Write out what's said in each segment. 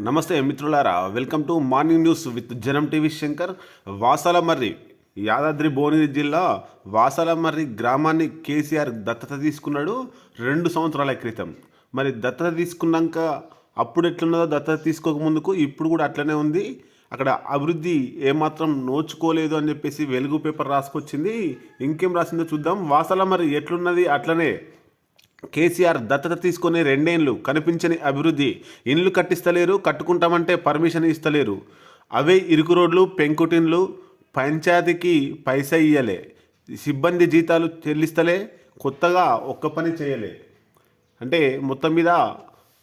నమస్తే మిత్రులారా welcome to morning news with Janam TV Shankar. Vasalamarri Yadadri Bhuvanagiri జిల్లా వాసాలమర్రి గ్రామాన్ని కేసీఆర్ దత్తత తీసుకున్నాడు రెండు సంవత్సరాల క్రితం. మరి దత్తత తీసుకున్నాక అప్పుడు ఎట్లున్నదో దత్తత తీసుకోక ముందుకు ఇప్పుడు కూడా అట్లనే ఉంది. అక్కడ అభివృద్ధి ఏమాత్రం నోచుకోలేదు అని చెప్పేసి వెలుగు పేపర్ రాసుకొచ్చింది. ఇంకేం రాసిందో చూద్దాం. వాసాలమర్రి ఎట్లున్నది అట్లనే కేసీఆర్ దత్తత తీసుకునే రెండేండ్లు కనిపించని అభివృద్ధి. ఇండ్లు కట్టిస్తలేరు కట్టుకుంటామంటే పర్మిషన్ ఇస్తలేరు. అవే ఇరుకు రోడ్లు పెంకుటిన్లు పంచాయతీకి పైసా ఇయ్యలే. సిబ్బంది జీతాలు చెల్లిస్తలే కొత్తగా ఒక్క పని చేయలే. అంటే మొత్తం మీద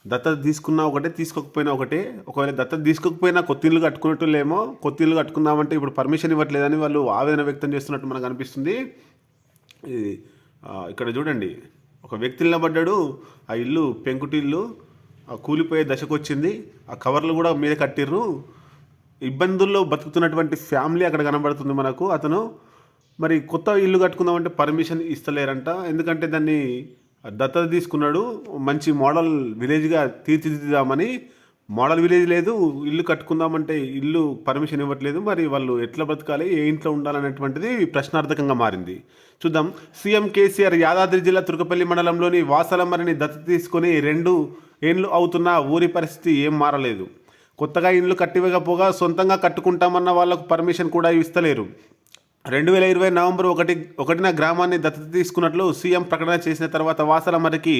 దత్తత తీసుకున్నా ఒకటే తీసుకోకపోయినా ఒకటే. ఒకవేళ దత్తత తీసుకోకపోయినా కొత్తిళ్ళు కట్టుకున్నట్టులేమో కొత్తిళ్ళు కట్టుకుందామంటే ఇప్పుడు పర్మిషన్ ఇవ్వట్లేదని వాళ్ళు ఆవేదన వ్యక్తం చేస్తున్నట్టు మనకు అనిపిస్తుంది. ఇక్కడ చూడండి. ఒక వ్యక్తి నిలబడ్డాడు ఆ ఇల్లు పెంకుటిల్లు కూలిపోయే దశకు వచ్చింది ఆ కవర్లు కూడా మీద కట్టిర్రు. ఇబ్బందుల్లో బతుకుతున్నటువంటి ఫ్యామిలీ అక్కడ కనబడుతుంది మనకు. అతను మరి కొత్త ఇల్లు కట్టుకుందామంటే పర్మిషన్ ఇస్తలేరంట. ఎందుకంటే దాన్ని దత్తత తీసుకున్నాడు. మంచి మోడల్ విలేజ్గా తీర్చిదిద్దామని మోడల్ విలేజ్ లేదు ఇల్లు కట్టుకుందామంటే ఇల్లు పర్మిషన్ ఇవ్వట్లేదు మరి వాళ్ళు ఎట్లా బ్రతకాలి ఏ ఇంట్లో ఉండాలనేటువంటిది ప్రశ్నార్థకంగా మారింది. చూద్దాం. సీఎం కేసీఆర్ యాదాద్రి జిల్లా తుర్కపల్లి మండలంలోని వాసలమ్మరిని దత్తత తీసుకొని రెండు ఏండ్లు అవుతున్న ఊరి పరిస్థితి ఏం మారలేదు. కొత్తగా ఇండ్లు కట్టివ్వకపోగా సొంతంగా కట్టుకుంటామన్న వాళ్ళకు పర్మిషన్ కూడా ఇస్తలేరు. రెండు వేల ఇరవై నవంబర్ ఒకటి ఒకటిన గ్రామాన్ని దత్తత తీసుకున్నట్లు సీఎం ప్రకటన చేసిన తర్వాత వాసలమరికి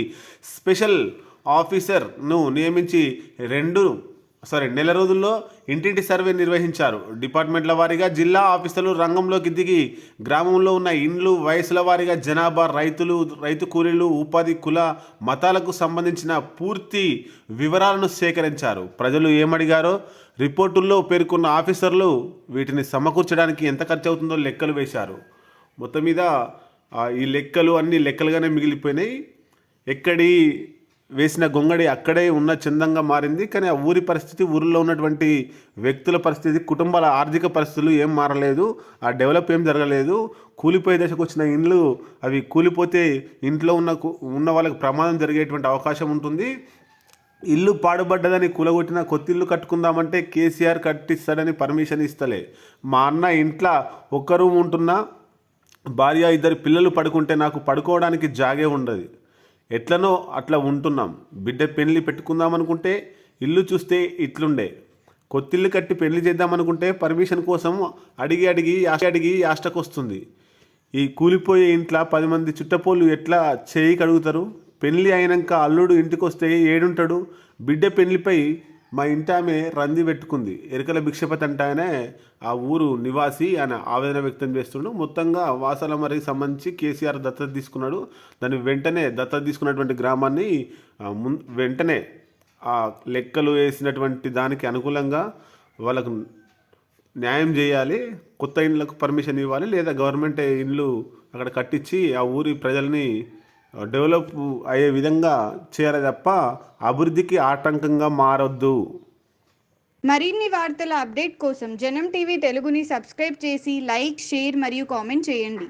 స్పెషల్ ఆఫీసర్ను నియమించి రెండు సారీ నెల రోజుల్లో ఇంటింటి సర్వే నిర్వహించారు. డిపార్ట్మెంట్ల వారీగా జిల్లా ఆఫీసర్లు రంగంలోకి దిగి గ్రామంలో ఉన్న ఇండ్లు వయసుల వారీగా జనాభా రైతులు రైతు కూలీలు ఉపాధి కుల మతాలకు సంబంధించిన పూర్తి వివరాలను సేకరించారు. ప్రజలు ఏమడిగారో రిపోర్టుల్లో పేర్కొన్న ఆఫీసర్లు వీటిని సమకూర్చడానికి ఎంత ఖర్చు అవుతుందో లెక్కలు వేశారు. మొత్తం మీద ఈ లెక్కలు అన్ని లెక్కలుగానే మిగిలిపోయినాయి. ఎక్కడి వేసిన గొంగడి అక్కడే ఉన్న చందంగా మారింది. కానీ ఆ ఊరి పరిస్థితి ఊరిలో ఉన్నటువంటి వ్యక్తుల పరిస్థితి కుటుంబాల ఆర్థిక పరిస్థితులు ఏం మారలేదు. ఆ డెవలప్ ఏం జరగలేదు. కూలిపోయే దశకు వచ్చిన ఇండ్లు అవి కూలిపోతే ఇంట్లో ఉన్న ఉన్న వాళ్ళకి ప్రమాదం జరిగేటువంటి అవకాశం ఉంటుంది. ఇల్లు పాడుబడ్డదని కూలగొట్టిన కొత్తిల్లు కట్టుకుందామంటే కేసీఆర్ కట్టిస్తాడని పర్మిషన్ ఇస్తలే. మా అన్న ఇంట్లో ఒక్క రూమ్ ఉంటున్నా భార్య ఇద్దరు పిల్లలు పడుకుంటే నాకు పడుకోవడానికి జాగే ఉండదు. ఎట్లనో అట్లా ఉంటున్నాం. బిడ్డ పెళ్ళి పెట్టుకుందాం అనుకుంటే ఇల్లు చూస్తే ఇట్లుండే. కొత్తిల్లు కట్టి పెళ్ళి చేద్దామనుకుంటే పర్మిషన్ కోసం అడిగి అడిగి యాష అడిగి యాష్టకు వస్తుంది ఈ కూలిపోయే ఇంట్లో పది మంది చుట్టపోళ్ళు ఎట్లా చేయి కడుగుతారు పెళ్ళి అయినాక అల్లుడు ఇంటికి వస్తే ఏడుంటాడు? బిడ్డ పెళ్ళిపై మా ఇంటి ఆమె రంది పెట్టుకుంది. ఎరుకల భిక్షపతి అంటే ఆయనే ఆ ఊరు నివాసి ఆయన ఆవేదన వ్యక్తం చేస్తున్నాడు మొత్తంగా వాసలమరికి సంబంధించి కేసీఆర్ దత్తత తీసుకున్నాడు. దాన్ని వెంటనే దత్తత తీసుకున్నటువంటి గ్రామాన్ని ముం వెంటనే ఆ లెక్కలు వేసినటువంటి దానికి అనుకూలంగా వాళ్ళకు న్యాయం చేయాలి కొత్త ఇండ్లకు పర్మిషన్ ఇవ్వాలి లేదా గవర్నమెంట్ ఇండ్లు అక్కడ కట్టించి ఆ ఊరి ప్రజల్ని డెవలప్ అయ్యే విధంగా చేయాలి తప్ప అభివృద్ధికి ఆటంకంగా మారొద్దు. మరిన్ని వార్తల అప్డేట్ కోసం జనం టీవీ తెలుగుని సబ్స్క్రైబ్ చేసి లైక్ షేర్ మరియు కామెంట్ చేయండి.